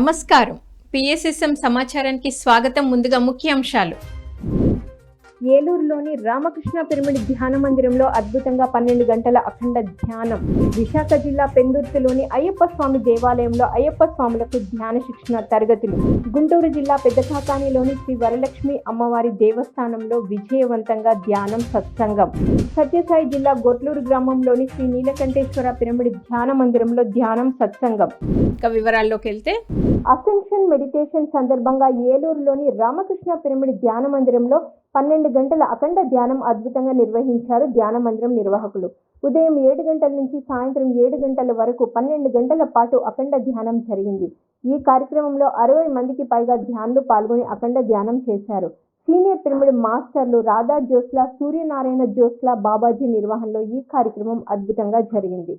నమస్కారం. పిఎస్ఎస్ఎం సమాచారానికి స్వాగతం ముందుగా ముఖ్యాంశాలు ఏలూరులోని రామకృష్ణ పిరమిడ్ ధ్యాన మందిరంలో అద్భుతంగా పన్నెండు గంటల అఖండ ధ్యానం. విశాఖ జిల్లా పెందుర్తిలోని అయ్యప్ప స్వామి దేవాలయంలో అయ్యప్ప స్వాములకు ధ్యాన శిక్షణ తరగతులు. గుంటూరు జిల్లా పెద్దకాకానిలోని శ్రీ వరలక్ష్మి అమ్మవారి దేవస్థానంలో విజయవంతంగా ధ్యానం సత్సంగం. సత్యసాయి జిల్లా గొట్లూరు గ్రామంలోని శ్రీ నీలకంఠేశ్వర పిరమిడ్ ధ్యాన మందిరంలో ధ్యానం సత్సంగం. ఇక వివరాల్లోకి వెళ్తే అసెన్షన్ మెడిటేషన్ సందర్భంగా ఏలూరులోని రామకృష్ణ పిరమిడ్ ధ్యాన మందిరంలో పన్నెండు గంటల అఖండ ధ్యానం అద్భుతంగా నిర్వహించారు ధ్యాన మందిరం నిర్వాహకులు. ఉదయం ఏడు గంటల నుంచి సాయంత్రం ఏడు గంటల వరకు పన్నెండు గంటల పాటు అఖండ ధ్యానం జరిగింది. ఈ కార్యక్రమంలో అరవై మందికి పైగా ధ్యానులు పాల్గొని అఖండ ధ్యానం చేశారు. సీనియర్ పిరమిడ్ మాస్టర్లు రాధా జోస్లా సూర్యనారాయణ జోస్లా బాబాజీ నిర్వహణలో ఈ కార్యక్రమం అద్భుతంగా జరిగింది.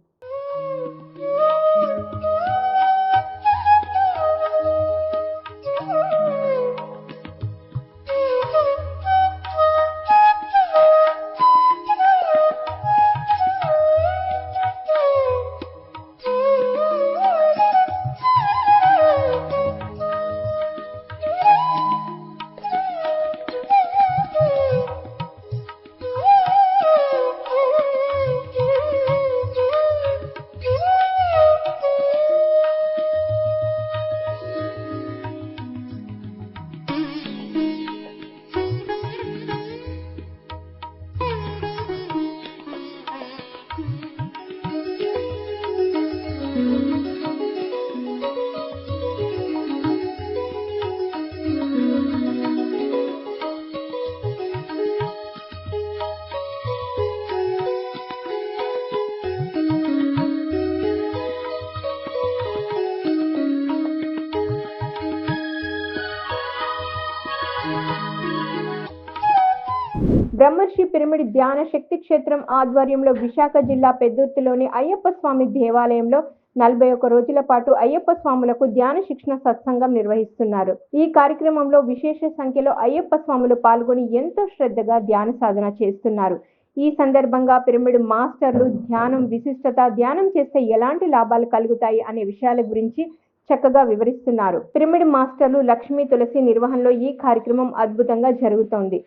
పిరమిడ్ ధ్యాన శక్తి క్షేత్రం ఆధ్వర్యంలో విశాఖ జిల్లా పెద్దుర్తిలోని అయ్యప్ప స్వామి దేవాలయంలో నలభై ఒక్క రోజుల పాటు అయ్యప్ప స్వాములకు ధ్యాన శిక్షణ సత్సంగం నిర్వహిస్తున్నారు. ఈ కార్యక్రమంలో విశేష సంఖ్యలో అయ్యప్ప స్వాములు పాల్గొని ఎంతో శ్రద్ధగా ధ్యాన సాధన చేస్తున్నారు. ఈ సందర్భంగా పిరమిడ్ మాస్టర్లు ధ్యానం విశిష్టత ధ్యానం చేస్తే ఎలాంటి లాభాలు కలుగుతాయి అనే విషయాల గురించి చక్కగా వివరిస్తున్నారు. పిరమిడ్ మాస్టర్లు లక్ష్మీ తులసి నిర్వహణలో ఈ కార్యక్రమం అద్భుతంగా జరుగుతోంది.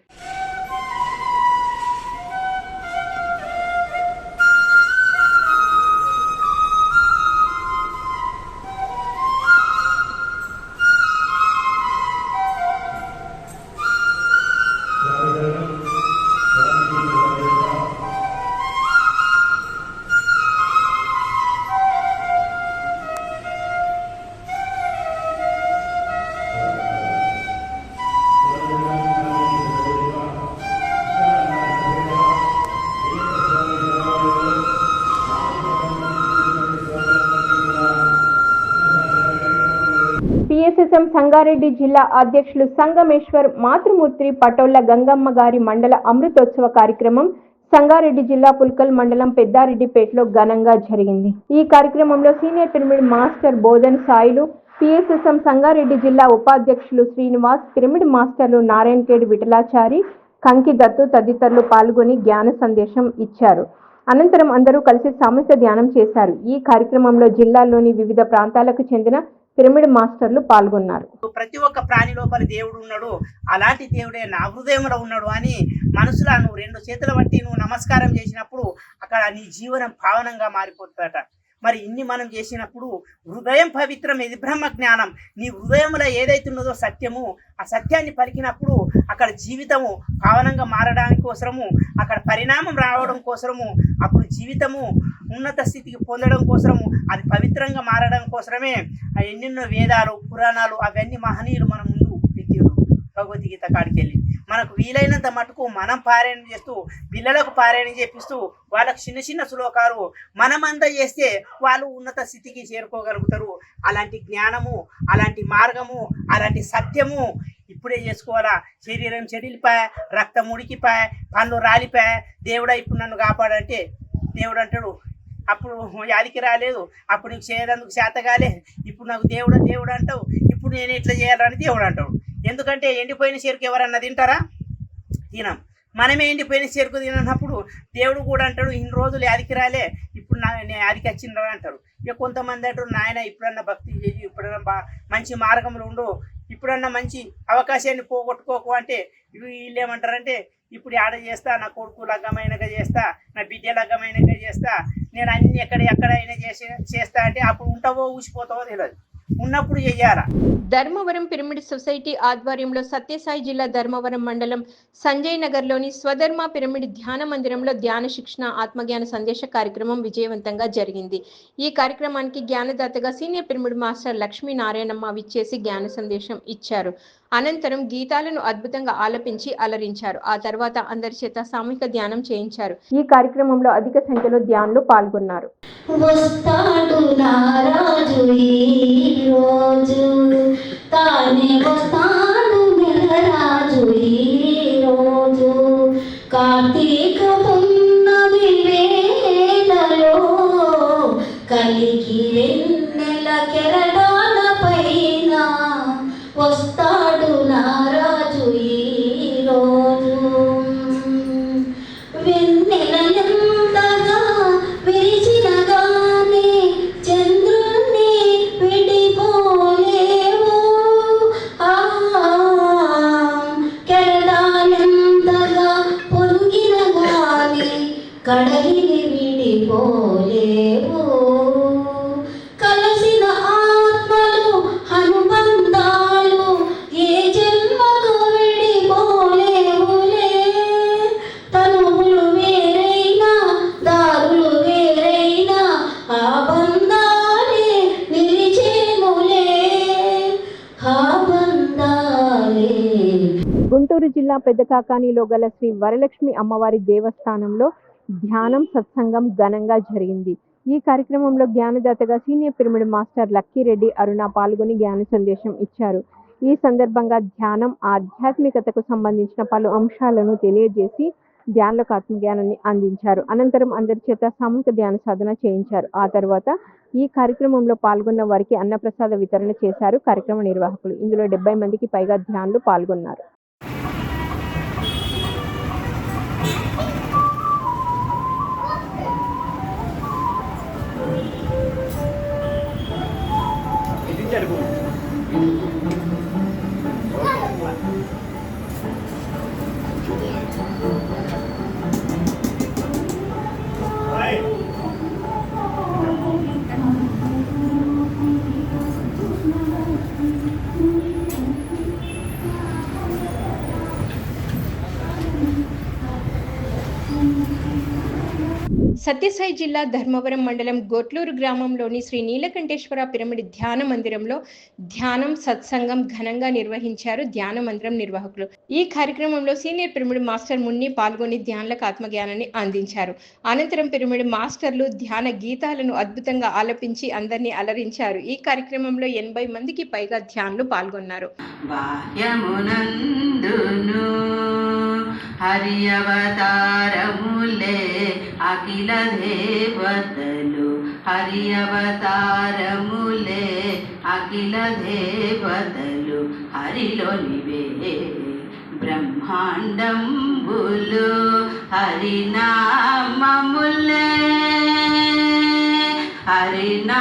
సంగారెడ్డి జిల్లా అధ్యక్షులు సంగమేశ్వర్ మాతృమూర్తి పటోళ్ళ గంగమ్మ గారి మండల అమృతోత్సవ కార్యక్రమం సంగారెడ్డి జిల్లా పుల్కల్ మండలం పెద్దారెడ్డిపేటలో ఘనంగా జరిగింది. ఈ కార్యక్రమంలో senior pyramid master Bodhan Sailu PSSM Sangareddy జిల్లా ఉపాధ్యక్షులు శ్రీనివాస్ పిరమిడ్ మాస్టర్లు నారాయణఖేడ్ విఠలాచారి కంకి దత్తు తదితరులు పాల్గొని జ్ఞాన సందేశం ఇచ్చారు. అనంతరం అందరూ కలిసి సామూహిక ధ్యానం చేశారు. ఈ కార్యక్రమంలో జిల్లాలోని వివిధ ప్రాంతాలకు చెందిన పిరమిడ్ మాస్టర్లు పాల్గొన్నారు. ప్రతి ఒక్క ప్రాణి లోపల దేవుడు ఉన్నాడు. అలాంటి దేవుడే నా హృదయంలో ఉన్నాడు అని మనసులో నువ్వు రెండు చేతుల బట్టి నువ్వు నమస్కారం చేసినప్పుడు అక్కడ నీ జీవనం పావనంగా మారిపోతుందట. మరి ఇన్ని మనం చేసినప్పుడు హృదయం పవిత్రం ఇది బ్రహ్మ జ్ఞానం. నీ హృదయంలో ఏదైతున్నదో సత్యము ఆ సత్యాన్ని పలికినప్పుడు అక్కడ జీవితము పావనంగా మారడానికి కోసము అక్కడ పరిణామం రావడం కోసము అప్పుడు జీవితము ఉన్నత స్థితికి పొందడం కోసము అది పవిత్రంగా మారడం కోసమే ఎన్నెన్నో వేదాలు పురాణాలు అవన్నీ మహనీయులు మన ముందు పెట్టారు. భగవద్గీత కాడికి వెళ్ళి. మనకు వీలైనంత మటుకు మనం పారాయణం చేస్తూ పిల్లలకు పారాయణం చేపిస్తూ వాళ్ళకు చిన్న చిన్న శ్లోకాలు మనమంతా చేస్తే వాళ్ళు ఉన్నత స్థితికి చేరుకోగలుగుతారు. అలాంటి జ్ఞానము అలాంటి మార్గము అలాంటి సత్యము ఇప్పుడే చేసుకోవాలా? శరీరం చెడిలిపాయ రక్తం ఉడికిపాయ పండ్లు రాలిపాయ దేవుడా ఇప్పుడు నన్ను కాపాడంటే దేవుడు అంటాడు అప్పుడు యాదికి రాలేదు. అప్పుడు నీకు చేయడానికి చేత కాలే. ఇప్పుడు నాకు దేవుడు దేవుడు అంటావు. ఇప్పుడు నేను ఇట్లా చేయాలని దేవుడు అంటావు ఎందుకంటే ఎండిపోయిన చెరుకు ఎవరన్నా తింటారా? తినం. మనమే ఎండిపోయిన చెరుకు తినప్పుడు దేవుడు కూడా అంటాడు ఇన్ని రోజులు యాదికి రాలే. ఇప్పుడు నా నేను యాదికి వచ్చిండ్రా అంటాడు. ఇక కొంతమంది అంటారు నాయన ఇప్పుడన్నా భక్తి చేయి ఇప్పుడన్నా బా మంచి మార్గంలో ఉండు. ఇప్పుడన్నా మంచి అవకాశాన్ని పోగొట్టుకోకు అంటే వీళ్ళు ఏమంటారంటే ఇప్పుడు ఆడ చేస్తా? నా కొడుకు లగ్గమైనగా చేస్తా? నా బిడ్డ లగ్గమైనగా చేస్తా? నేను అన్ని ఎక్కడ ఎక్కడైనా చేసి చేస్తా అంటే అప్పుడు ఉంటావో ఊసిపోతావో తెలియదు ఉన్నప్పుడు చెయ్యాలా? ధర్మవరం పిరమిడ్ సొసైటీ ఆధ్వర్యంలో సత్యసాయి జిల్లా ధర్మవరం మండలం సంజయ్ నగర్లోని స్వధర్మ పిరమిడ్ ధ్యాన మందిరంలో ధ్యాన శిక్షణ ఆత్మజ్ఞాన సందేశ కార్యక్రమం విజయవంతంగా జరిగింది. ఈ కార్యక్రమానికి జ్ఞానదాతగా senior pyramid master Lakshmi Narayanamma విచ్చేసి జ్ఞాన సందేశం ఇచ్చారు. అనంతరం గీతాలను అద్భుతంగా ఆలపించి అలరించారు. ఆ తర్వాత అందరి చేత సామూహిక ధ్యానం చేయించారు. ఈ కార్యక్రమంలో అధిక సంఖ్యలో ధ్యానులు పాల్గొన్నారు. వస్తాడు నారాజు ఈ రోజు. కడలిని విడిపోలేవు కలిసిన ఆత్మలు హనుబంధాలు ఏ జన్మకు విడిపోలేవులే. తనువులు వేరైనా దారులు వేరైనా ఆ బంధాలే నిలిచేములే. ఆ బంధాలే. గుంటూరు జిల్లా పెద్దకాకానిలో గల శ్రీ వరలక్ష్మి అమ్మవారి దేవస్థానంలో ధ్యానం సత్సంగం ఘనంగా జరిగింది. ఈ కార్యక్రమంలో జ్ఞానదాతగా senior pyramid master Lakkireddy Aruna పాల్గొని జ్ఞాన సందేశం ఇచ్చారు. ఈ సందర్భంగా ధ్యానం ఆధ్యాత్మికతకు సంబంధించిన పలు అంశాలను తెలియజేసి ధ్యానులకు ఆత్మజ్ఞానాన్ని అందించారు. అనంతరం అందరి చేత సామూహిక ధ్యాన సాధన చేయించారు. ఆ తర్వాత ఈ కార్యక్రమంలో పాల్గొన్న వారికి అన్నప్రసాద వితరణ చేశారు కార్యక్రమ నిర్వాహకులు. ఇందులో డెబ్బై మందికి పైగా ధ్యానులు పాల్గొన్నారు. సత్యసాయి జిల్లా ధర్మవరం మండలం గోట్లూరు గ్రామంలోని శ్రీ నీలకంఠేశ్వర పిరమిడ్ ధ్యాన మందిరంలో ధ్యానం సత్సంగం ఘనంగా నిర్వహించారు ధ్యాన మందిరం నిర్వాహకులు. ఈ కార్యక్రమంలో సీనియర్ పిరమిడ్ మాస్టర్ మున్ని పాల్గొని ధ్యానులకు ఆత్మజ్ఞానాన్ని అందించారు. అనంతరం పిరమిడ్ మాస్టర్లు ధ్యాన గీతాలను అద్భుతంగా ఆలపించి అందరినీ అలరించారు. ఈ కార్యక్రమంలో ఎనభై మందికి పైగా ధ్యానులు పాల్గొన్నారు. హరి అవతారములే అఖిల దేవతలు హరి అవతారములే అఖిల దేవతలు హరిలోనివే బ్రహ్మాండంబులు. హరినామములే హరినా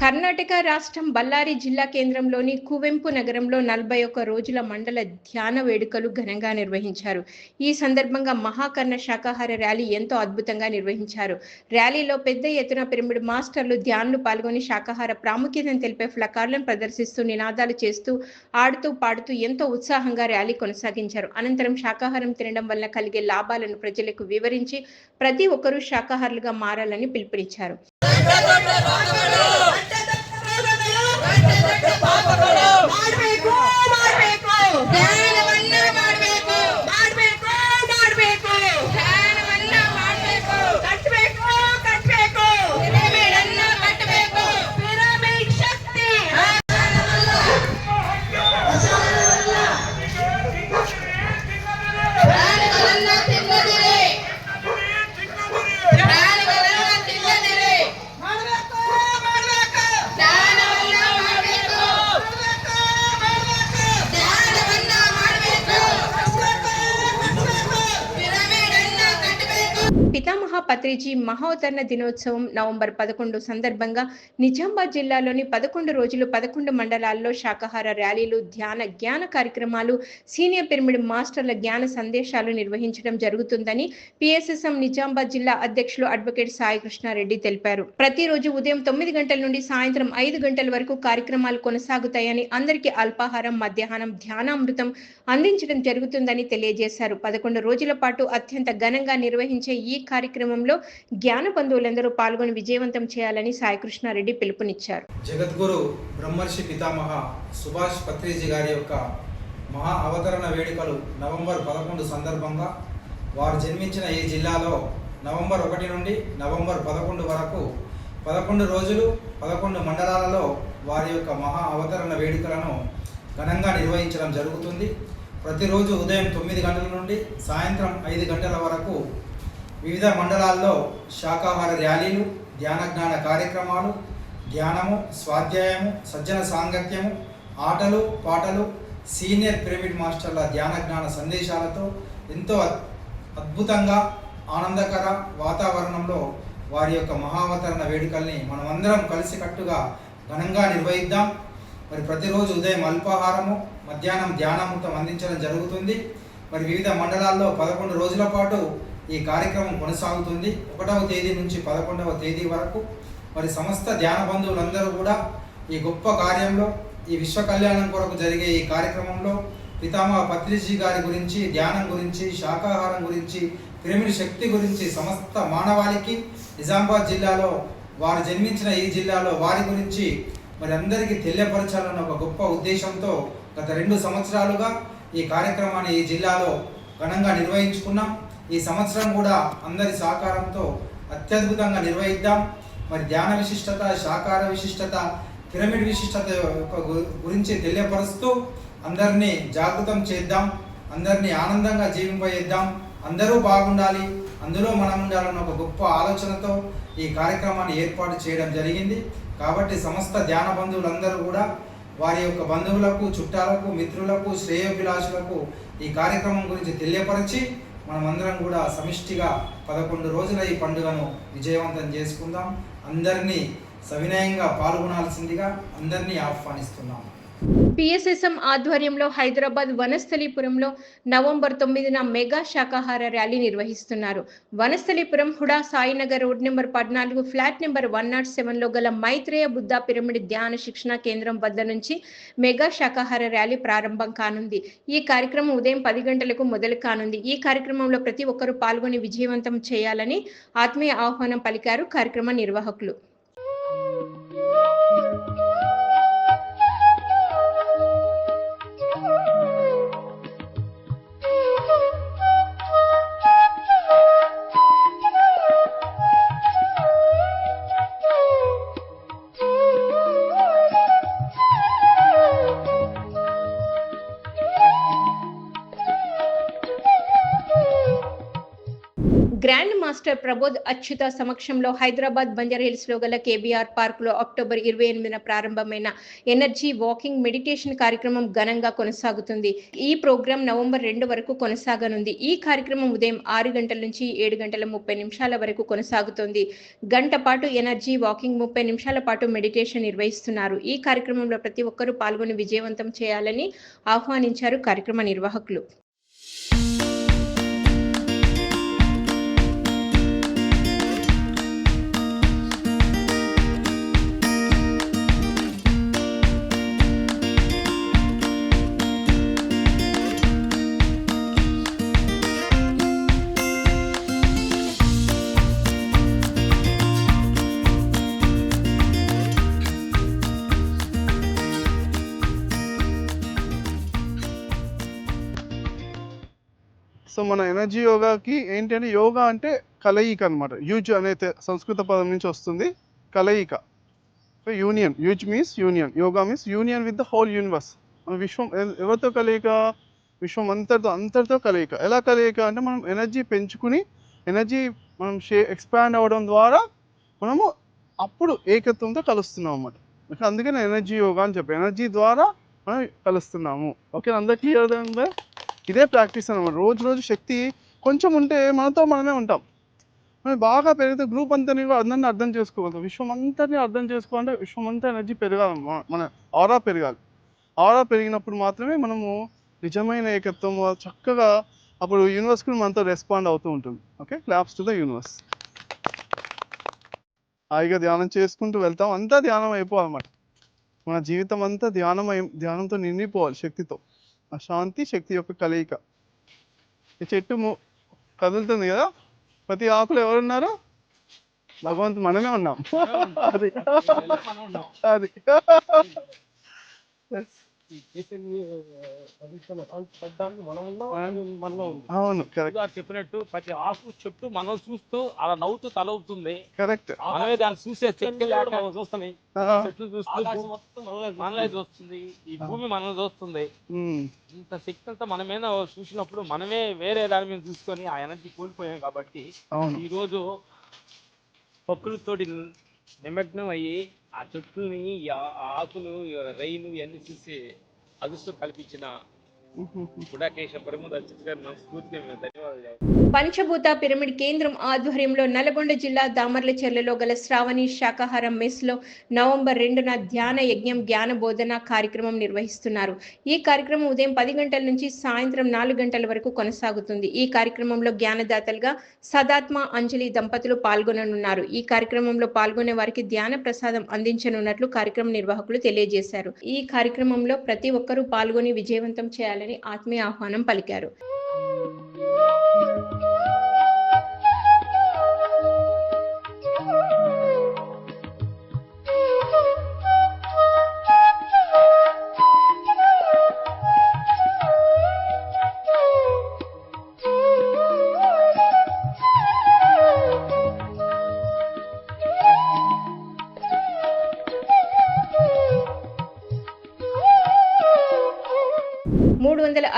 కర్ణాటక రాష్ట్రం బళ్ళారి జిల్లా కేంద్రంలోని కువెంపు నగరంలో నలభై ఒక్క రోజుల మండల ధ్యాన వేడుకలు ఘనంగా నిర్వహించారు. ఈ సందర్భంగా మహాకర్ణ శాకాహార ర్యాలీ ఎంతో అద్భుతంగా నిర్వహించారు. ర్యాలీలో పెద్ద ఎత్తున పిరమిడ్ మాస్టర్లు ధ్యానులు పాల్గొని శాకాహార ప్రాముఖ్యతను తెలిపే ఫ్లకార్లను ప్రదర్శిస్తూ నినాదాలు చేస్తూ ఆడుతూ పాడుతూ ఎంతో ఉత్సాహంగా ర్యాలీ కొనసాగించారు. అనంతరం శాకాహారం తినడం వల్ల కలిగే లాభాలను ప్రజలకు వివరించి ప్రతి ఒక్కరూ శాకాహారులుగా మారాలని పిలుపునిచ్చారు. Yeah. పత్రిజీ దినోత్సవం నవంబర్ పదకొండు సందర్భంగా నిజామాబాద్ జిల్లాలోని పదకొండు రోజులు పదకొండు మండలాల్లో శాకాహార ర్యాలీలు ధ్యాన జ్ఞాన కార్యక్రమాలు సీనియర్ పిరమిడ్ మాస్టర్ల జ్ఞాన సందేశాలు నిర్వహించడం జరుగుతుందని పిఎస్ఎస్ఎం నిజామాబాద్ జిల్లా అధ్యక్షులు అడ్వకేట్ సాయి కృష్ణారెడ్డి తెలిపారు. ప్రతిరోజు ఉదయం తొమ్మిది గంటల నుండి సాయంత్రం ఐదు గంటల వరకు కార్యక్రమాలు కొనసాగుతాయని అందరికీ అల్పాహారం మధ్యాహ్నం ధ్యానామృతం అందించడం జరుగుతుందని తెలియజేశారు. పదకొండు రోజుల పాటు అత్యంత ఘనంగా నిర్వహించే ఈ కార్యక్రమంలో జ్ఞాన బంధువులందరూ పాల్గొని విజయవంతం చేయాలని సాయికృష్ణారెడ్డి పిలుపునిచ్చారు. జగద్గురు బ్రహ్మర్షి పితామహ సుభాష్ పత్రిజీ గారి యొక్క మహా అవతరణ వేడుకలు నవంబర్ పదకొండు సందర్భంగా వారు జన్మించిన ఈ జిల్లాలో నవంబర్ ఒకటి నుండి నవంబర్ పదకొండు వరకు పదకొండు రోజులు పదకొండు మండలాలలో వారి యొక్క మహా అవతరణ వేడుకలను ఘనంగా నిర్వహించడం జరుగుతుంది. ప్రతిరోజు ఉదయం తొమ్మిది గంటల నుండి సాయంత్రం ఐదు గంటల వరకు వివిధ మండలాల్లో శాకాహార ర్యాలీలు ధ్యాన జ్ఞాన కార్యక్రమాలు ధ్యానము స్వాధ్యాయము సజ్జన సాంగత్యము ఆటలు పాటలు సీనియర్ పిరమిడ్ మాస్టర్ల ధ్యాన జ్ఞాన సందేశాలతో ఎంతో అద్భుతంగా ఆనందకర వాతావరణంలో వారి యొక్క మహావతరణ వేడుకల్ని మనమందరం కలిసికట్టుగా ఘనంగా నిర్వహిద్దాం. మరి ప్రతిరోజు ఉదయం అల్పాహారము మధ్యాహ్నం ధ్యానామృతం అందించడం జరుగుతుంది. మరి వివిధ మండలాల్లో పదకొండు రోజుల పాటు ఈ కార్యక్రమం కొనసాగుతుంది. ఒకటవ తేదీ నుంచి పదకొండవ తేదీ వరకు మరి సమస్త ధ్యాన బంధువులందరూ కూడా ఈ గొప్ప కార్యంలో ఈ విశ్వ కళ్యాణం కొరకు జరిగే ఈ కార్యక్రమంలో పితామహ పత్రిజీ గారి గురించి ధ్యానం గురించి శాకాహారం గురించి పిరమిడ్ శక్తి గురించి సమస్త మానవాళికి నిజామాబాద్ జిల్లాలో వారు జన్మించిన ఈ జిల్లాలో వారి గురించి మరి అందరికీ తెలియపరచాలన్న ఒక గొప్ప ఉద్దేశంతో గత రెండు సంవత్సరాలుగా ఈ కార్యక్రమాన్ని ఈ జిల్లాలో ఘనంగా నిర్వహించుకున్నాం. ఈ సంవత్సరం కూడా అందరి సహకారంతో అత్యద్భుతంగా నిర్వహిద్దాం. మరి ధ్యాన విశిష్టత శాకార విశిష్టత పిరమిడ్ విశిష్టత యొక్క గురించి తెలియపరుస్తూ అందరినీ జాగృతం చేద్దాం. అందరినీ ఆనందంగా జీవింపజేద్దాం. అందరూ బాగుండాలి. అందులో మనం ఉండాలన్న ఒక గొప్ప ఆలోచనతో ఈ కార్యక్రమాన్ని ఏర్పాటు చేయడం జరిగింది. కాబట్టి సమస్త ధ్యాన బంధువులందరూ కూడా వారి యొక్క బంధువులకు చుట్టాలకు మిత్రులకు శ్రేయోభిలాషులకు ఈ కార్యక్రమం గురించి తెలియపరిచి మనమందరం కూడా సమిష్టిగా పదకొండు రోజుల ఈ పండుగను విజయవంతం చేసుకుందాం. అందరినీ సవినయంగా పాల్గొనాల్సిందిగా అందరినీ ఆహ్వానిస్తున్నాం. పిఎస్ఎస్ఎం ఆధ్వర్యంలో హైదరాబాద్ వనస్థలీపురంలో నవంబర్ తొమ్మిదిన మెగా శాకాహార ర్యాలీ నిర్వహిస్తున్నారు. Vanasthalipuram HUDA Sainagar road number పద్నాలుగు ఫ్లాట్ నెంబర్ వన్ నాట్ సెవెన్లో గల మైత్రేయ బుద్ధ పిరమిడ్ ధ్యాన శిక్షణ కేంద్రం వద్ద నుంచి మెగా శాకాహార ర్యాలీ ప్రారంభం కానుంది. ఈ కార్యక్రమం ఉదయం పది గంటలకు మొదలు కానుంది. ఈ కార్యక్రమంలో ప్రతి ఒక్కరూ పాల్గొని విజయవంతం చేయాలని ఆత్మీయ ఆహ్వానం పలికారు కార్యక్రమ నిర్వాహకులు. గ్రాండ్ మాస్టర్ ప్రబోధ్ అచ్యుత సమక్షంలో హైదరాబాద్ బంజారాహిల్స్లో గల కేబీఆర్ పార్క్లో అక్టోబర్ ఇరవై ఎనిమిదిన ప్రారంభమైన ఎనర్జీ వాకింగ్ మెడిటేషన్ కార్యక్రమం ఘనంగా కొనసాగుతుంది. ఈ ప్రోగ్రాం నవంబర్ రెండు వరకు కొనసాగనుంది. ఈ కార్యక్రమం ఉదయం ఆరు గంటల నుంచి ఏడు గంటల ముప్పై నిమిషాల వరకు కొనసాగుతుంది. గంట పాటు ఎనర్జీ వాకింగ్ ముప్పై నిమిషాల పాటు మెడిటేషన్ నిర్వహిస్తున్నారు. ఈ కార్యక్రమంలో ప్రతి ఒక్కరూ పాల్గొని విజయవంతం చేయాలని ఆహ్వానించారు కార్యక్రమ నిర్వాహకులు. సో మన ఎనర్జీ యోగాకి ఏంటంటే యోగా అంటే కలయిక అనమాట యూజ్ అనే సంస్కృత పదం నుంచి వస్తుంది. కలయిక. So union. Use means union. Yoga means union with the whole universe. మన విశ్వం ఎవరితో కలయిక? విశ్వం అంతటితో అంతటితో కలయిక. ఎలా కలయిక అంటే మనం ఎనర్జీ పెంచుకుని ఎనర్జీ మనం షే ఎక్స్పాండ్ అవ్వడం ద్వారా మనము అప్పుడు ఏకత్వంతో కలుస్తున్నాం అన్నమాట. అందుకని ఎనర్జీ యోగా అని చెప్పి. ఎనర్జీ ద్వారా మనం కలుస్తున్నాము. ఓకే అందరికీ అర్థమైందా ఇదే ప్రాక్టీస్ అనమాట రోజు రోజు శక్తి కొంచెం ఉంటే మనతో మనమే ఉంటాం. మనం బాగా పెరిగితే గ్రూప్ అంతని కూడా అందరిని అర్థం చేసుకోగలుగుతాం విశ్వం అంతని అర్థం చేసుకోవాలంటే విశ్వం అంతా ఎనర్జీ పెరగాలి మన- మన ఆరా పెరగాలి. ఆరా పెరిగినప్పుడు మాత్రమే మనము నిజమైన ఏకత్వం చక్కగా అప్పుడు యూనివర్స్ కూడా మనతో రెస్పాండ్ అవుతూ ఉంటుంది. Okay claps to the universe హాయిగా ధ్యానం చేసుకుంటూ వెళ్తాం. అంతా ధ్యానం అయిపోవాలన్నమాట. మన జీవితం అంతా ధ్యానం ధ్యానంతో నిండిపోవాలి శక్తితో. ఆ శాంతి శక్తి యొక్క కలయిక. ఈ చెట్టు కదులుతుంది కదా? ప్రతి ఆకులు ఎవరున్నారు? భగవంతు మనమే ఉన్నాం. అది. అది. అవును చెప్పినట్టు ప్రతి ఆకు చెట్టు మనం చూస్తూ అలా నవ్వుతూ తల ఊపుతుంది. కరెక్ట్. మనమే దాన్ని చూసే చెట్లు మనం చూస్తున్నాయి చెట్లు చూస్తూ చూస్తుంది. ఈ భూమి మనం చూస్తుంది. ఇంత శక్తి అంతా మన మీద చూసినప్పుడు మనమే వేరే దాని మీద చూసుకొని ఆ ఎనర్జీ కోల్పోయాం కాబట్టి ఈ రోజు ప్రకృతితోటి నిమగ్నం అయ్యి ఆ చెట్లని ఆకులు రైను రైలు ఇవన్నీ చూసి అదృష్టం కల్పించిన పంచభూత పిరమిడ్ కేంద్రం ఆధ్వర్యంలో నల్గొండ జిల్లా దామర్లచెర్లలో గల శ్రావణి శాకాహారం మెస్లో నవంబర్ రెండున ధ్యాన యజ్ఞం జ్ఞాన బోధన కార్యక్రమం నిర్వహిస్తున్నారు. ఈ కార్యక్రమం ఉదయం పది గంటల నుంచి సాయంత్రం నాలుగు గంటల వరకు కొనసాగుతుంది. ఈ కార్యక్రమంలో జ్ఞానదాతలుగా సదాత్మ అంజలి దంపతులు పాల్గొననున్నారు. ఈ కార్యక్రమంలో పాల్గొనే వారికి ధ్యాన ప్రసాదం అందించనున్నట్లు కార్యక్రమ నిర్వాహకులు తెలియజేశారు. ఈ కార్యక్రమంలో ప్రతి ఒక్కరూ పాల్గొని విజయవంతం చేయాలని ఆత్మీయ ఆహ్వానం పలికారు.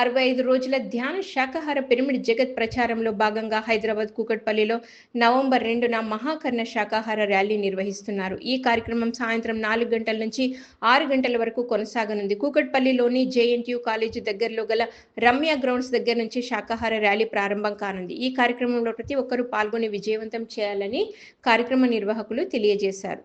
అరవై ఐదు రోజుల ధ్యాన శాకాహార పిరమిడ్ జగత్ ప్రచారంలో భాగంగా హైదరాబాద్ కూకట్పల్లిలో నవంబర్ రెండున మహాకర్ణ శాకాహార ర్యాలీ నిర్వహిస్తున్నారు. ఈ కార్యక్రమం సాయంత్రం నాలుగు గంటల నుంచి ఆరు గంటల వరకు కొనసాగనుంది. కూకట్పల్లిలోని జేఎన్టీయూ కాలేజీ దగ్గరలో గల రమ్య గ్రౌండ్స్ దగ్గర నుంచి శాకాహార ర్యాలీ ప్రారంభం కానుంది. ఈ కార్యక్రమంలో ప్రతి ఒక్కరూ పాల్గొని విజయవంతం చేయాలని కార్యక్రమ నిర్వాహకులు తెలియజేశారు.